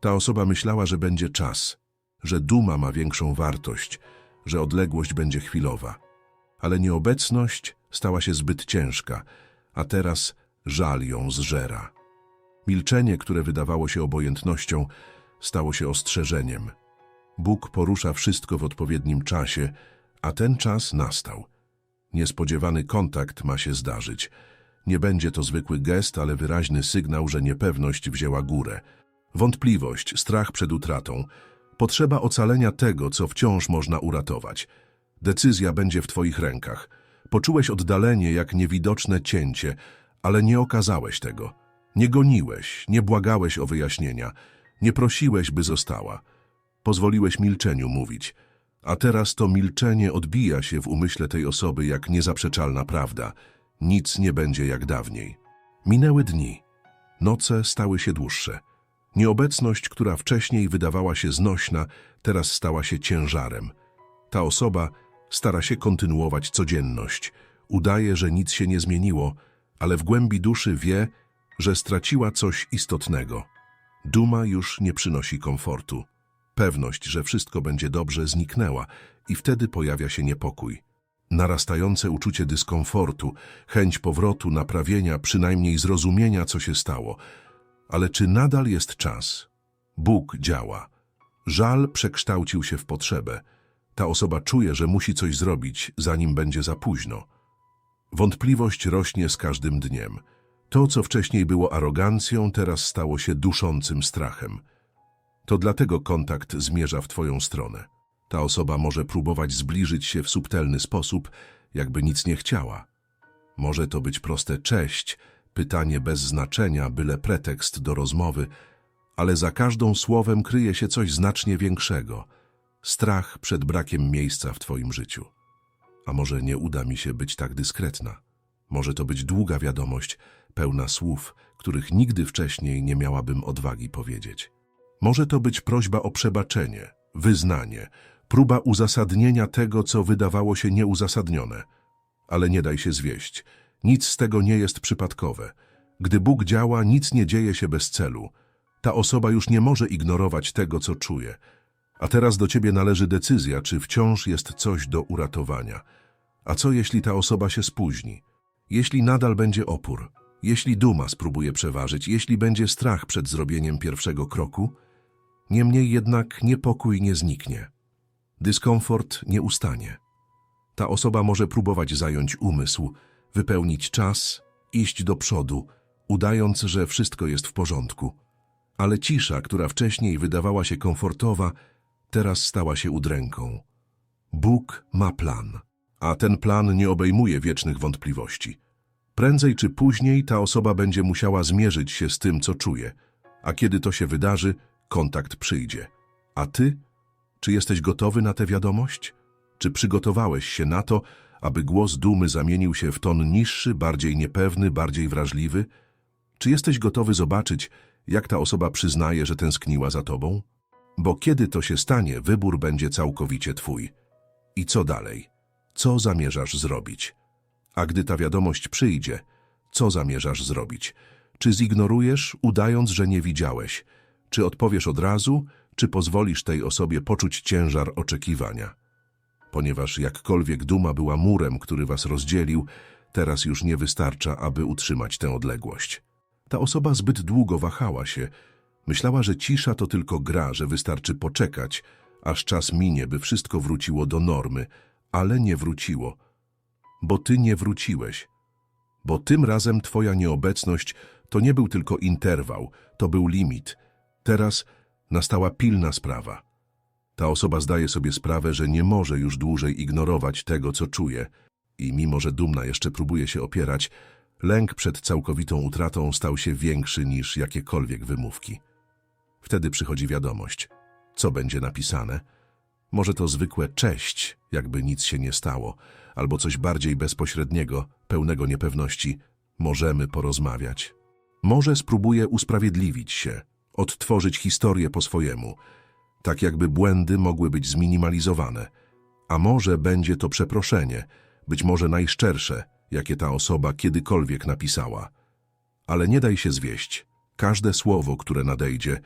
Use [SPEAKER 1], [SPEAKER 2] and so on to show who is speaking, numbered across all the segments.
[SPEAKER 1] Ta osoba myślała, że będzie czas, że duma ma większą wartość, że odległość będzie chwilowa. Ale nieobecność stała się zbyt ciężka, a teraz żal ją zżera. Milczenie, które wydawało się obojętnością, stało się ostrzeżeniem. Bóg porusza wszystko w odpowiednim czasie, a ten czas nastał. Niespodziewany kontakt ma się zdarzyć. Nie będzie to zwykły gest, ale wyraźny sygnał, że niepewność wzięła górę. Wątpliwość, strach przed utratą, potrzeba ocalenia tego, co wciąż można uratować. Decyzja będzie w Twoich rękach. Poczułeś oddalenie jak niewidoczne cięcie, ale nie okazałeś tego. Nie goniłeś, nie błagałeś o wyjaśnienia, nie prosiłeś, by została. Pozwoliłeś milczeniu mówić. A teraz to milczenie odbija się w umyśle tej osoby jak niezaprzeczalna prawda. Nic nie będzie jak dawniej. Minęły dni. Noce stały się dłuższe. Nieobecność, która wcześniej wydawała się znośna, teraz stała się ciężarem. Ta osoba stara się kontynuować codzienność. Udaje, że nic się nie zmieniło, ale w głębi duszy wie, że straciła coś istotnego. Duma już nie przynosi komfortu. Pewność, że wszystko będzie dobrze, zniknęła i wtedy pojawia się niepokój. Narastające uczucie dyskomfortu, chęć powrotu, naprawienia, przynajmniej zrozumienia, co się stało. Ale czy nadal jest czas? Bóg działa. Żal przekształcił się w potrzebę. Ta osoba czuje, że musi coś zrobić, zanim będzie za późno. Wątpliwość rośnie z każdym dniem. To, co wcześniej było arogancją, teraz stało się duszącym strachem. To dlatego kontakt zmierza w Twoją stronę. Ta osoba może próbować zbliżyć się w subtelny sposób, jakby nic nie chciała. Może to być proste cześć, pytanie bez znaczenia, byle pretekst do rozmowy, ale za każdą słowem kryje się coś znacznie większego. Strach przed brakiem miejsca w Twoim życiu. A może nie uda mi się być tak dyskretna? Może to być długa wiadomość, pełna słów, których nigdy wcześniej nie miałabym odwagi powiedzieć. Może to być prośba o przebaczenie, wyznanie, próba uzasadnienia tego, co wydawało się nieuzasadnione. Ale nie daj się zwieść. Nic z tego nie jest przypadkowe. Gdy Bóg działa, nic nie dzieje się bez celu. Ta osoba już nie może ignorować tego, co czuje. A teraz do ciebie należy decyzja, czy wciąż jest coś do uratowania. A co jeśli ta osoba się spóźni? Jeśli nadal będzie opór? Jeśli duma spróbuje przeważyć? Jeśli będzie strach przed zrobieniem pierwszego kroku? Niemniej jednak niepokój nie zniknie. Dyskomfort nie ustanie. Ta osoba może próbować zająć umysł, wypełnić czas, iść do przodu, udając, że wszystko jest w porządku. Ale cisza, która wcześniej wydawała się komfortowa, teraz stała się udręką. Bóg ma plan, a ten plan nie obejmuje wiecznych wątpliwości. Prędzej czy później ta osoba będzie musiała zmierzyć się z tym, co czuje, a kiedy to się wydarzy, kontakt przyjdzie. A ty? Czy jesteś gotowy na tę wiadomość? Czy przygotowałeś się na to, aby głos dumy zamienił się w ton niższy, bardziej niepewny, bardziej wrażliwy? Czy jesteś gotowy zobaczyć, jak ta osoba przyznaje, że tęskniła za tobą? Bo kiedy to się stanie, wybór będzie całkowicie twój. I co dalej? Co zamierzasz zrobić? A gdy ta wiadomość przyjdzie, co zamierzasz zrobić? Czy zignorujesz, udając, że nie widziałeś? Czy odpowiesz od razu, czy pozwolisz tej osobie poczuć ciężar oczekiwania? Ponieważ jakkolwiek duma była murem, który was rozdzielił, teraz już nie wystarcza, aby utrzymać tę odległość. Ta osoba zbyt długo wahała się. Myślała, że cisza to tylko gra, że wystarczy poczekać, aż czas minie, by wszystko wróciło do normy, ale nie wróciło. Bo ty nie wróciłeś. Bo tym razem twoja nieobecność to nie był tylko interwał, to był limit. Teraz nastała pilna sprawa. Ta osoba zdaje sobie sprawę, że nie może już dłużej ignorować tego, co czuje i mimo, że dumna jeszcze próbuje się opierać, lęk przed całkowitą utratą stał się większy niż jakiekolwiek wymówki. Wtedy przychodzi wiadomość. Co będzie napisane? Może to zwykłe cześć, jakby nic się nie stało, albo coś bardziej bezpośredniego, pełnego niepewności. Możemy porozmawiać. Może spróbuje usprawiedliwić się, odtworzyć historię po swojemu, tak jakby błędy mogły być zminimalizowane. A może będzie to przeproszenie, być może najszczersze, jakie ta osoba kiedykolwiek napisała. Ale nie daj się zwieść. Każde słowo, które nadejdzie,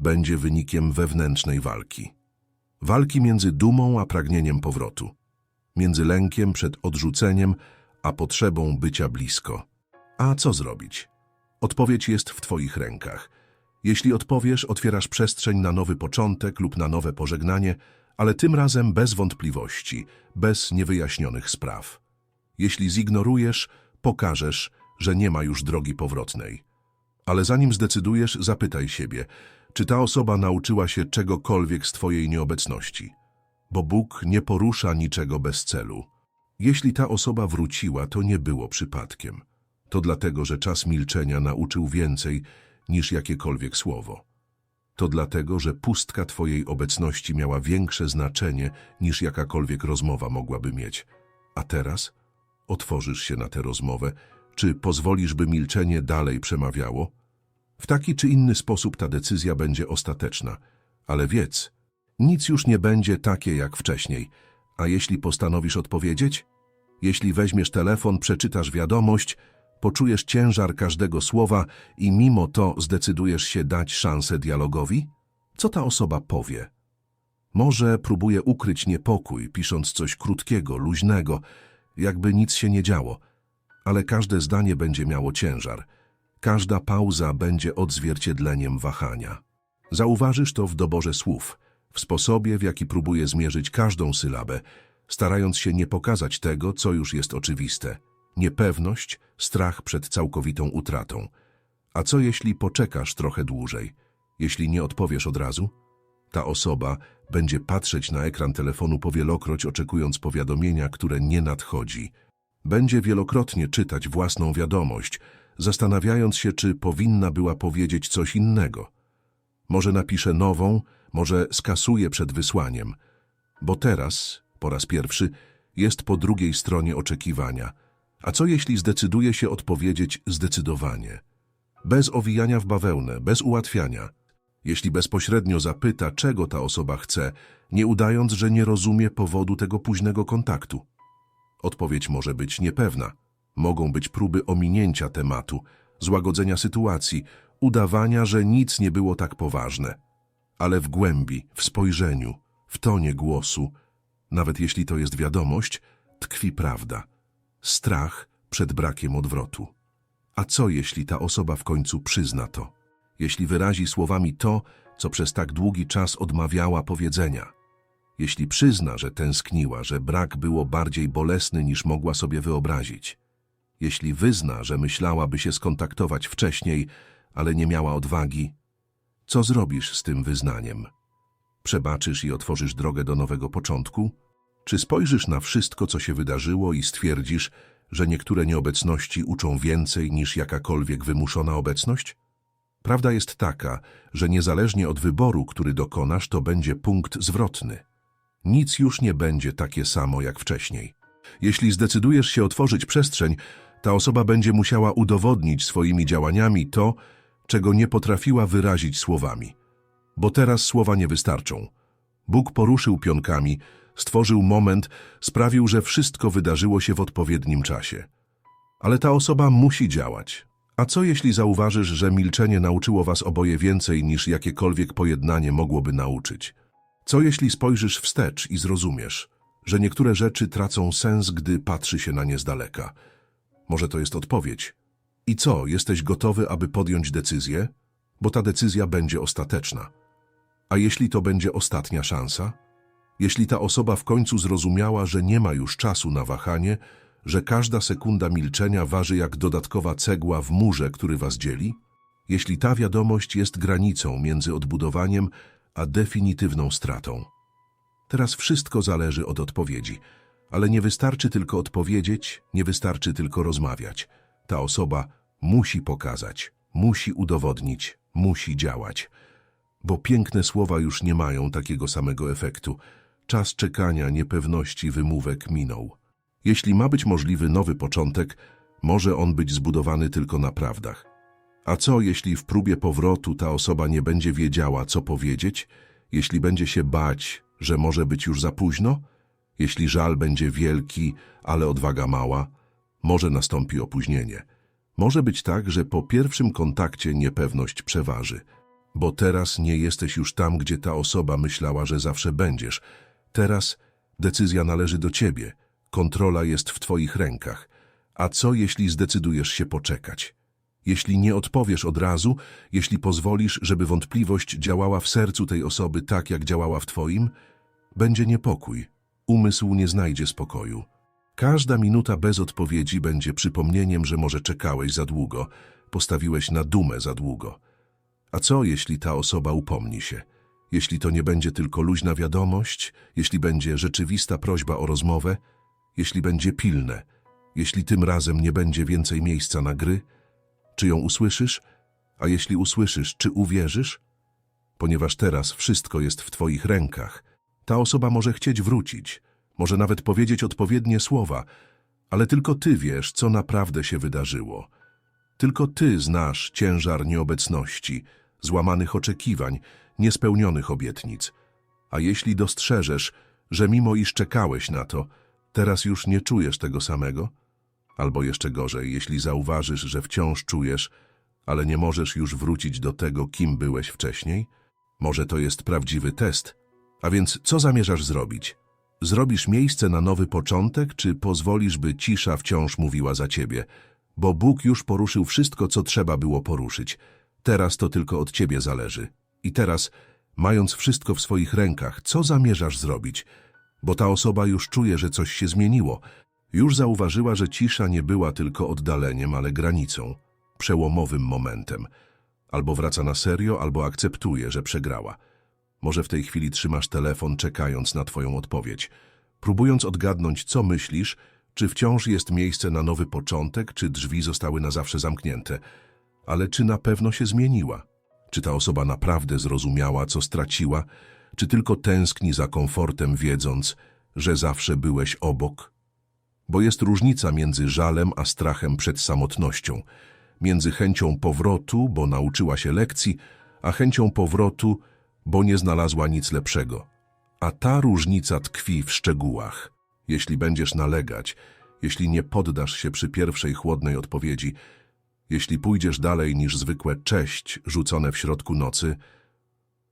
[SPEAKER 1] będzie wynikiem wewnętrznej walki. Walki między dumą a pragnieniem powrotu. Między lękiem przed odrzuceniem a potrzebą bycia blisko. A co zrobić? Odpowiedź jest w Twoich rękach. Jeśli odpowiesz, otwierasz przestrzeń na nowy początek lub na nowe pożegnanie, ale tym razem bez wątpliwości, bez niewyjaśnionych spraw. Jeśli zignorujesz, pokażesz, że nie ma już drogi powrotnej. Ale zanim zdecydujesz, zapytaj siebie, czy ta osoba nauczyła się czegokolwiek z Twojej nieobecności. Bo Bóg nie porusza niczego bez celu. Jeśli ta osoba wróciła, to nie było przypadkiem. To dlatego, że czas milczenia nauczył więcej niż jakiekolwiek słowo. To dlatego, że pustka Twojej obecności miała większe znaczenie niż jakakolwiek rozmowa mogłaby mieć. A teraz otworzysz się na tę rozmowę, czy pozwolisz, by milczenie dalej przemawiało? W taki czy inny sposób ta decyzja będzie ostateczna, ale wiedz, nic już nie będzie takie jak wcześniej. A jeśli postanowisz odpowiedzieć? Jeśli weźmiesz telefon, przeczytasz wiadomość, poczujesz ciężar każdego słowa i mimo to zdecydujesz się dać szansę dialogowi? Co ta osoba powie? Może próbuje ukryć niepokój, pisząc coś krótkiego, luźnego, jakby nic się nie działo, ale każde zdanie będzie miało ciężar. Każda pauza będzie odzwierciedleniem wahania. Zauważysz to w doborze słów, w sposobie, w jaki próbuje zmierzyć każdą sylabę, starając się nie pokazać tego, co już jest oczywiste. Niepewność, strach przed całkowitą utratą. A co jeśli poczekasz trochę dłużej? Jeśli nie odpowiesz od razu? Ta osoba będzie patrzeć na ekran telefonu powielokroć, oczekując powiadomienia, które nie nadchodzi. Będzie wielokrotnie czytać własną wiadomość, zastanawiając się, czy powinna była powiedzieć coś innego. Może napisze nową, może skasuje przed wysłaniem, bo teraz, po raz pierwszy, jest po drugiej stronie oczekiwania. A co jeśli zdecyduje się odpowiedzieć zdecydowanie? Bez owijania w bawełnę, bez ułatwiania. Jeśli bezpośrednio zapyta, czego ta osoba chce, nie udając, że nie rozumie powodu tego późnego kontaktu. Odpowiedź może być niepewna. Mogą być próby ominięcia tematu, złagodzenia sytuacji, udawania, że nic nie było tak poważne. Ale w głębi, w spojrzeniu, w tonie głosu, nawet jeśli to jest wiadomość, tkwi prawda. Strach przed brakiem odwrotu. A co jeśli ta osoba w końcu przyzna to? Jeśli wyrazi słowami to, co przez tak długi czas odmawiała powiedzenia? Jeśli przyzna, że tęskniła, że brak było bardziej bolesny niż mogła sobie wyobrazić? Jeśli wyzna, że myślałaby się skontaktować wcześniej, ale nie miała odwagi? Co zrobisz z tym wyznaniem? Przebaczysz i otworzysz drogę do nowego początku? Czy spojrzysz na wszystko, co się wydarzyło i stwierdzisz, że niektóre nieobecności uczą więcej niż jakakolwiek wymuszona obecność? Prawda jest taka, że niezależnie od wyboru, który dokonasz, to będzie punkt zwrotny. Nic już nie będzie takie samo jak wcześniej. Jeśli zdecydujesz się otworzyć przestrzeń, ta osoba będzie musiała udowodnić swoimi działaniami to, czego nie potrafiła wyrazić słowami. Bo teraz słowa nie wystarczą. Bóg poruszył pionkami, stworzył moment, sprawił, że wszystko wydarzyło się w odpowiednim czasie. Ale ta osoba musi działać. A co jeśli zauważysz, że milczenie nauczyło was oboje więcej niż jakiekolwiek pojednanie mogłoby nauczyć? Co jeśli spojrzysz wstecz i zrozumiesz, że niektóre rzeczy tracą sens, gdy patrzy się na nie z daleka? Może to jest odpowiedź. I co, jesteś gotowy, aby podjąć decyzję? Bo ta decyzja będzie ostateczna. A jeśli to będzie ostatnia szansa? Jeśli ta osoba w końcu zrozumiała, że nie ma już czasu na wahanie, że każda sekunda milczenia waży jak dodatkowa cegła w murze, który was dzieli? Jeśli ta wiadomość jest granicą między odbudowaniem a definitywną stratą. Teraz wszystko zależy od odpowiedzi, ale nie wystarczy tylko odpowiedzieć, nie wystarczy tylko rozmawiać. Ta osoba musi pokazać, musi udowodnić, musi działać. Bo piękne słowa już nie mają takiego samego efektu. Czas czekania, niepewności, wymówek minął. Jeśli ma być możliwy nowy początek, może on być zbudowany tylko na prawdach. A co, jeśli w próbie powrotu ta osoba nie będzie wiedziała, co powiedzieć? Jeśli będzie się bać, że może być już za późno? Jeśli żal będzie wielki, ale odwaga mała? Może nastąpi opóźnienie. Może być tak, że po pierwszym kontakcie niepewność przeważy. Bo teraz nie jesteś już tam, gdzie ta osoba myślała, że zawsze będziesz. Teraz decyzja należy do ciebie. Kontrola jest w twoich rękach. A co, jeśli zdecydujesz się poczekać? Jeśli nie odpowiesz od razu, jeśli pozwolisz, żeby wątpliwość działała w sercu tej osoby tak, jak działała w twoim, będzie niepokój. Umysł nie znajdzie spokoju. Każda minuta bez odpowiedzi będzie przypomnieniem, że może czekałeś za długo, postawiłeś na dumę za długo. A co, jeśli ta osoba upomni się? Jeśli to nie będzie tylko luźna wiadomość, jeśli będzie rzeczywista prośba o rozmowę, jeśli będzie pilne, jeśli tym razem nie będzie więcej miejsca na gry, czy ją usłyszysz? A jeśli usłyszysz, czy uwierzysz? Ponieważ teraz wszystko jest w twoich rękach. Ta osoba może chcieć wrócić, może nawet powiedzieć odpowiednie słowa, ale tylko ty wiesz, co naprawdę się wydarzyło. Tylko ty znasz ciężar nieobecności, złamanych oczekiwań, niespełnionych obietnic. A jeśli dostrzeżesz, że mimo iż czekałeś na to, teraz już nie czujesz tego samego? Albo jeszcze gorzej, jeśli zauważysz, że wciąż czujesz, ale nie możesz już wrócić do tego, kim byłeś wcześniej? Może to jest prawdziwy test. A więc co zamierzasz zrobić? Zrobisz miejsce na nowy początek, czy pozwolisz, by cisza wciąż mówiła za ciebie? Bo Bóg już poruszył wszystko, co trzeba było poruszyć. Teraz to tylko od ciebie zależy. I teraz, mając wszystko w swoich rękach, co zamierzasz zrobić? Bo ta osoba już czuje, że coś się zmieniło. Już zauważyła, że cisza nie była tylko oddaleniem, ale granicą, przełomowym momentem. Albo wraca na serio, albo akceptuje, że przegrała. Może w tej chwili trzymasz telefon, czekając na twoją odpowiedź, próbując odgadnąć, co myślisz, czy wciąż jest miejsce na nowy początek, czy drzwi zostały na zawsze zamknięte. Ale czy na pewno się zmieniła? Czy ta osoba naprawdę zrozumiała, co straciła, czy tylko tęskni za komfortem, wiedząc, że zawsze byłeś obok? Bo jest różnica między żalem a strachem przed samotnością, między chęcią powrotu, bo nauczyła się lekcji, a chęcią powrotu, bo nie znalazła nic lepszego. A ta różnica tkwi w szczegółach. Jeśli będziesz nalegać, jeśli nie poddasz się przy pierwszej chłodnej odpowiedzi, jeśli pójdziesz dalej niż zwykłe cześć rzucone w środku nocy,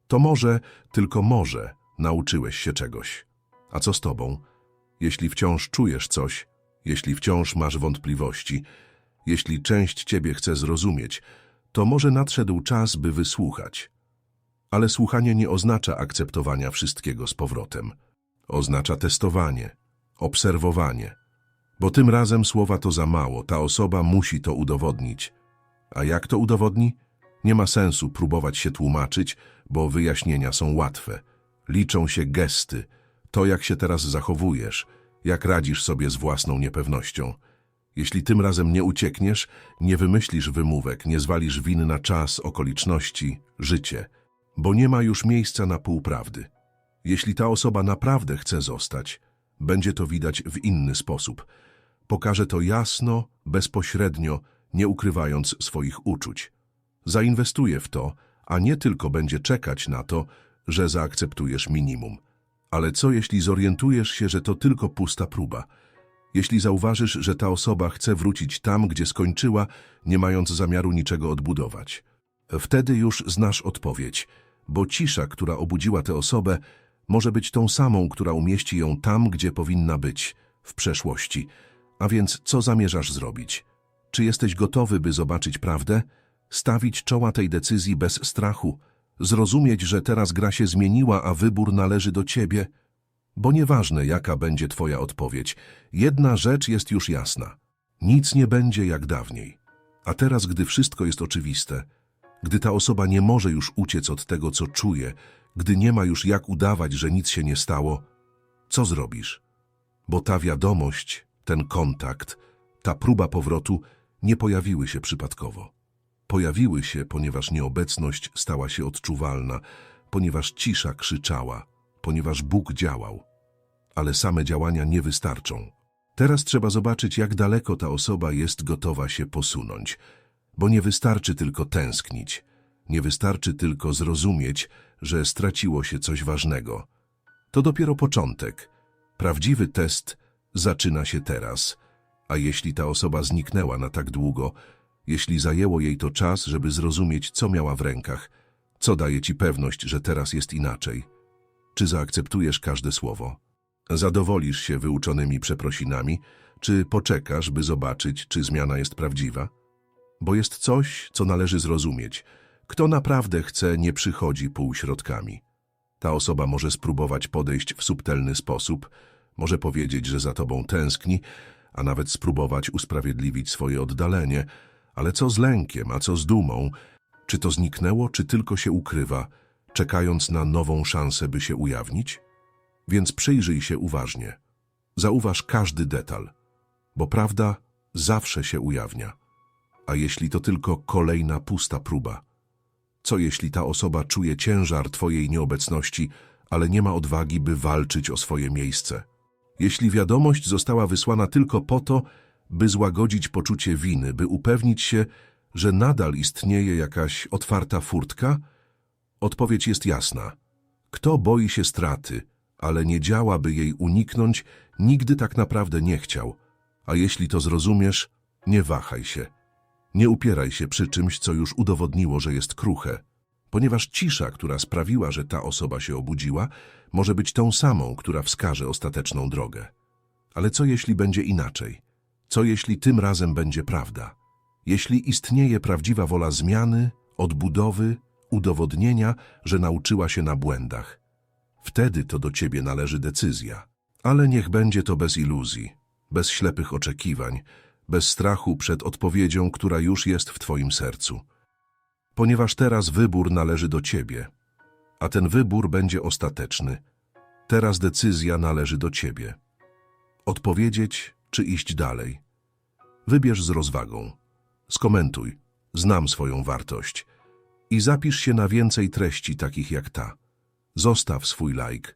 [SPEAKER 1] to może, tylko może, nauczyłeś się czegoś. A co z tobą? Jeśli wciąż czujesz coś, jeśli wciąż masz wątpliwości, jeśli część ciebie chce zrozumieć, to może nadszedł czas, by wysłuchać. Ale słuchanie nie oznacza akceptowania wszystkiego z powrotem. Oznacza testowanie, obserwowanie. Bo tym razem słowa to za mało, ta osoba musi to udowodnić. A jak to udowodni? Nie ma sensu próbować się tłumaczyć, bo wyjaśnienia są łatwe. Liczą się gesty, to jak się teraz zachowujesz, jak radzisz sobie z własną niepewnością. Jeśli tym razem nie uciekniesz, nie wymyślisz wymówek, nie zwalisz win na czas, okoliczności, życie, bo nie ma już miejsca na półprawdy. Jeśli ta osoba naprawdę chce zostać, będzie to widać w inny sposób. Pokaże to jasno, bezpośrednio, nie ukrywając swoich uczuć. Zainwestuje w to, a nie tylko będzie czekać na to, że zaakceptujesz minimum. Ale co jeśli zorientujesz się, że to tylko pusta próba? Jeśli zauważysz, że ta osoba chce wrócić tam, gdzie skończyła, nie mając zamiaru niczego odbudować. Wtedy już znasz odpowiedź, bo cisza, która obudziła tę osobę, może być tą samą, która umieści ją tam, gdzie powinna być, w przeszłości. A więc co zamierzasz zrobić? Czy jesteś gotowy, by zobaczyć prawdę? Stawić czoła tej decyzji bez strachu? Zrozumieć, że teraz gra się zmieniła, a wybór należy do ciebie? Bo nieważne, jaka będzie twoja odpowiedź, jedna rzecz jest już jasna. Nic nie będzie jak dawniej. A teraz, gdy wszystko jest oczywiste, gdy ta osoba nie może już uciec od tego, co czuje, gdy nie ma już jak udawać, że nic się nie stało, co zrobisz? Bo ta wiadomość, ten kontakt, ta próba powrotu nie pojawiły się przypadkowo. Pojawiły się, ponieważ nieobecność stała się odczuwalna, ponieważ cisza krzyczała, ponieważ Bóg działał. Ale same działania nie wystarczą. Teraz trzeba zobaczyć, jak daleko ta osoba jest gotowa się posunąć, bo nie wystarczy tylko tęsknić, nie wystarczy tylko zrozumieć, że straciło się coś ważnego. To dopiero początek. Prawdziwy test zaczyna się teraz. A jeśli ta osoba zniknęła na tak długo, jeśli zajęło jej to czas, żeby zrozumieć, co miała w rękach, Co daje ci pewność, że teraz jest inaczej? Czy zaakceptujesz każde słowo? Zadowolisz się wyuczonymi przeprosinami, czy poczekasz, by zobaczyć, czy zmiana jest prawdziwa? Bo jest coś, co należy zrozumieć. Kto naprawdę chce, nie przychodzi półśrodkami. Ta osoba może spróbować podejść w subtelny sposób, może powiedzieć, że za tobą tęskni, a nawet spróbować usprawiedliwić swoje oddalenie. Ale co z lękiem, a co z dumą? Czy to zniknęło, czy tylko się ukrywa, czekając na nową szansę, by się ujawnić? Więc przyjrzyj się uważnie. Zauważ każdy detal, bo prawda zawsze się ujawnia. A jeśli to tylko kolejna pusta próba? Co jeśli ta osoba czuje ciężar Twojej nieobecności, ale nie ma odwagi, by walczyć o swoje miejsce? Jeśli wiadomość została wysłana tylko po to, by złagodzić poczucie winy, by upewnić się, że nadal istnieje jakaś otwarta furtka? Odpowiedź jest jasna. Kto boi się straty, ale nie działa, by jej uniknąć, nigdy tak naprawdę nie chciał. A jeśli to zrozumiesz, nie wahaj się. Nie upieraj się przy czymś, co już udowodniło, że jest kruche, ponieważ cisza, która sprawiła, że ta osoba się obudziła, może być tą samą, która wskaże ostateczną drogę. Ale co jeśli będzie inaczej? Co jeśli tym razem będzie prawda? Jeśli istnieje prawdziwa wola zmiany, odbudowy, udowodnienia, że nauczyła się na błędach, wtedy to do ciebie należy decyzja. Ale niech będzie to bez iluzji, bez ślepych oczekiwań, bez strachu przed odpowiedzią, która już jest w twoim sercu. Ponieważ teraz wybór należy do ciebie, a ten wybór będzie ostateczny. Teraz decyzja należy do ciebie. Odpowiedzieć czy iść dalej. Wybierz z rozwagą. Skomentuj. Znam swoją wartość. I zapisz się na więcej treści takich jak ta. Zostaw swój like,